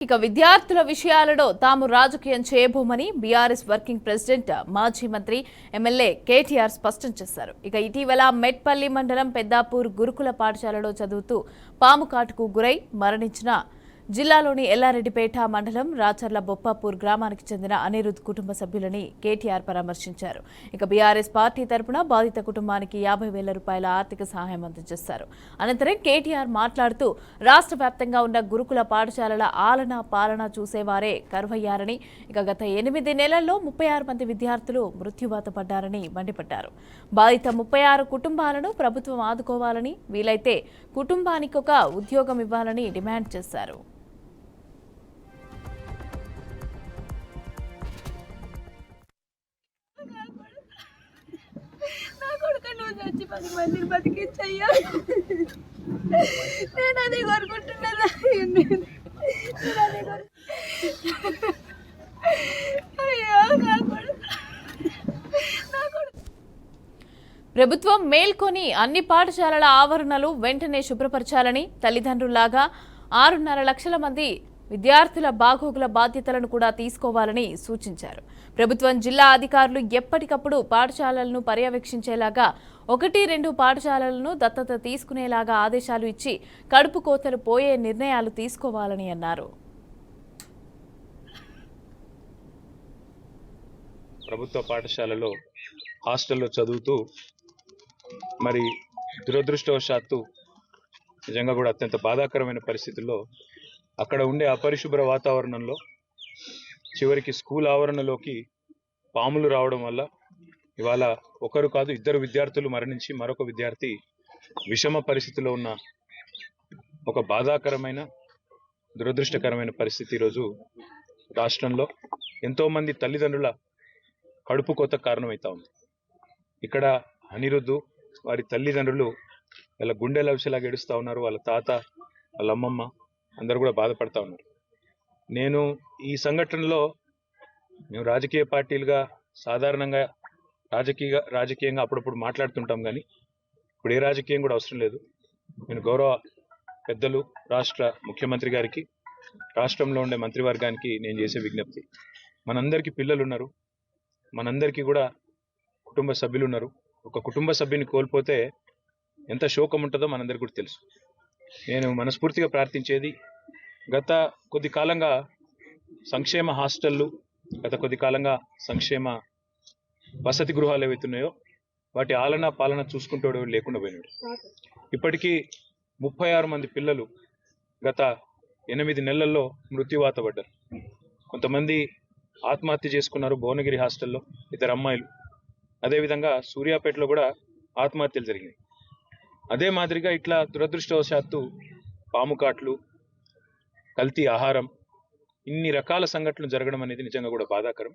ఇక విద్యార్థుల విషయాలలో తాము రాజకీయం చేయబోమని బీఆర్ఎస్ వర్కింగ్ ప్రెసిడెంట్ మాజీ మంత్రి ఎమ్మెల్యే కేటీఆర్ స్పష్టం చేశారు. ఇక ఇటీవల మెట్పల్లి మండలం పెద్దాపూర్ గురుకుల పాఠశాలలో చదువుతూ పాము కాటుకు గురై మరణించిన జిల్లాలోని ఎల్లారెడ్డిపేట మండలం రాచర్ల బొప్పాపూర్ గ్రామానికి చెందిన అనిరుద్ కుటుంబ సభ్యులని కేటీఆర్ పరామర్శించారు. ఇక బీఆర్ఎస్ పార్టీ తరపున బాధిత కుటుంబానికి యాభై వేల రూపాయల ఆర్థిక సహాయం అందజేశారు. అనంతరం కేటీఆర్ మాట్లాడుతూ రాష్ట్ర వ్యాప్తంగా ఉన్న గురుకుల పాఠశాలల ఆలన పాలన చూసేవారే కరువయ్యారని ఇక గత ఎనిమిది నెలల్లో ముప్పై ఆరు మంది విద్యార్థులు మృత్యువాత పడ్డారని మండిపడ్డారు. బాధిత ముప్పై ఆరు కుటుంబాలను ప్రభుత్వం ఆదుకోవాలని వీలైతే కుటుంబానికి ఒక ఉద్యోగం ఇవ్వాలని డిమాండ్ చేశారు. చచ్చి పది మందిని బతికించయ్యా. నేను అదే కోరుకుంటున్నా అయ్యో నా ప్రభుత్వం మేల్కొని అన్ని పాఠశాలల ఆవరణలు వెంటనే శుభ్రపరచాలని తల్లిదండ్రుల్లాగా ఆరున్నర లక్షల మంది విద్యార్థుల బాగోగుల బాధ్యతలను కూడా తీసుకోవాలని సూచించారు. ప్రభుత్వం జిల్లా అధికారులు ఎప్పటికప్పుడు పాఠశాలలను పర్యవేక్షించేలాగా ఒకటి రెండు పాఠశాలలను దత్తత తీసుకునేలాగా ఆదేశాలు ఇచ్చి కడుపు కోతలు పోయే నిర్ణయాలు తీసుకోవాలని అన్నారు. ప్రభుత్వ పాఠశాలలో హాస్టల్లో చదువుతూ మరి దురదృష్టవశాత్తు నిజంగా కూడా అత్యంత బాధాకరమైన పరిస్థితుల్లో అక్కడ ఉండే అపరిశుభ్ర వాతావరణంలో చివరికి స్కూల్ ఆవరణలోకి పాములు రావడం వల్ల ఇవాళ ఒకరు కాదు ఇద్దరు విద్యార్థులు మరణించి మరొక విద్యార్థి విషమ పరిస్థితిలో ఉన్న ఒక బాధాకరమైన దురదృష్టకరమైన పరిస్థితి ఈరోజు రాష్ట్రంలో ఎంతోమంది తల్లిదండ్రుల కడుపు కోత కారణమవుతా ఉంది. ఇక్కడ అనిరుద్ధు వారి తల్లిదండ్రులు వాళ్ళ గుండెల విషయలాగా ఏడుస్తూ ఉన్నారు. వాళ్ళ తాత వాళ్ళ అమ్మమ్మ అందరూ కూడా బాధపడతా ఉన్నారు. నేను ఈ సంఘటనలో మేము రాజకీయ పార్టీలుగా సాధారణంగా రాజకీయ రాజకీయంగా అప్పుడప్పుడు మాట్లాడుతుంటాం కానీ ఇప్పుడు ఏ రాజకీయం కూడా అవసరం లేదు. నేను గౌరవ పెద్దలు రాష్ట్ర ముఖ్యమంత్రి గారికి రాష్ట్రంలో ఉండే మంత్రివర్గానికి నేను చేసే విజ్ఞప్తి. మనందరికీ పిల్లలు ఉన్నారు. మనందరికీ కూడా కుటుంబ సభ్యులు ఉన్నారు. ఒక కుటుంబ సభ్యుని కోల్పోతే ఎంత శోకం ఉంటుందో మనందరికీ కూడా తెలుసు. నేను మనస్ఫూర్తిగా ప్రార్థించేది గత కొద్ది కాలంగా సంక్షేమ హాస్టళ్ళు గత కొద్ది కాలంగా సంక్షేమ వసతి గృహాలు ఏవైతున్నాయో వాటి ఆలన పాలన చూసుకుంటాడు లేకుండా పోయినాడు. ఇప్పటికీ ముప్పై ఆరు మంది పిల్లలు గత ఎనిమిది నెలల్లో మృత్యువాత పడ్డారు. కొంతమంది ఆత్మహత్య చేసుకున్నారు భువనగిరి హాస్టల్లో ఇద్దరు అమ్మాయిలు. అదేవిధంగా సూర్యాపేటలో కూడా ఆత్మహత్యలు జరిగినాయి. అదే మాదిరిగా ఇట్లా దురదృష్టవశాత్తు పాము కాట్లు కల్తీ ఆహారం ఇన్ని రకాల సంఘటనలు జరగడం అనేది నిజంగా కూడా బాధాకరం.